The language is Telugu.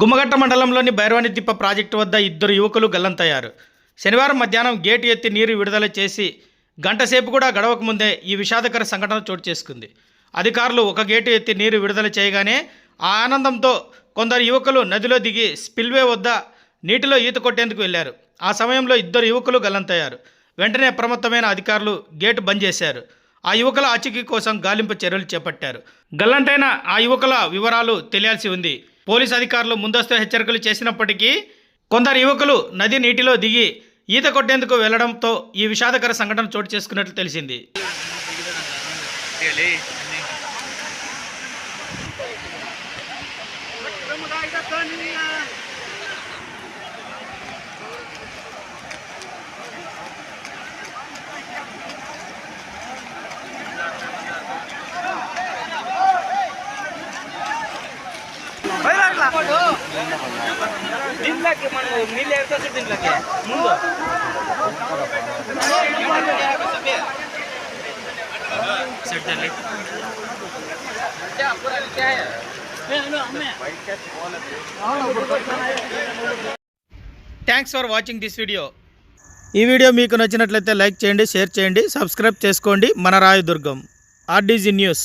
గుమ్మగట్ట మండలంలోని భైరవాణి తిప్ప ప్రాజెక్టు వద్ద ఇద్దరు యువకులు గల్లంతయ్యారు. శనివారం మధ్యాహ్నం గేటు ఎత్తి నీరు విడుదల చేసి గంటసేపు కూడా గడవక ముందే ఈ విషాదకర సంఘటన చోటు చేసుకుంది. అధికారులు ఒక గేటు ఎత్తి నీరు విడుదల చేయగానే ఆ ఆనందంతో కొందరు యువకులు నదిలో దిగి స్పిల్వే వద్ద నీటిలో ఈత కొట్టేందుకు వెళ్ళారు ఆ సమయంలో ఇద్దరు యువకులు గల్లంతయ్యారు. వెంటనే అప్రమత్తమైన అధికారులు గేటు బంద్ చేశారు. ఆ యువకుల ఆచూకీ కోసం గాలింపు చర్యలు చేపట్టారు. గల్లంటైన ఆ యువకుల వివరాలు తెలియాల్సి ఉంది. పోలీసు అధికారులు ముందస్తు హెచ్చరికలు చేసినప్పటికీ కొందరు యువకులు నది నీటిలో దిగి ఈత కొట్టేందుకు వెళ్ళడంతో ఈ విషాదకర సంఘటన చోటు చేసుకున్నట్లు తెలిసింది. దీంట్లోకి మనం నీళ్ళు దీంట్లోకి. ముందు. Thanks for watching this video ఈ వీడియో మీకు నచ్చినట్లయితే లైక్ చేయండి షేర్ చేయండి సబ్స్క్రైబ్ చేసుకోండి. మన రాయదుర్గం. RDG news.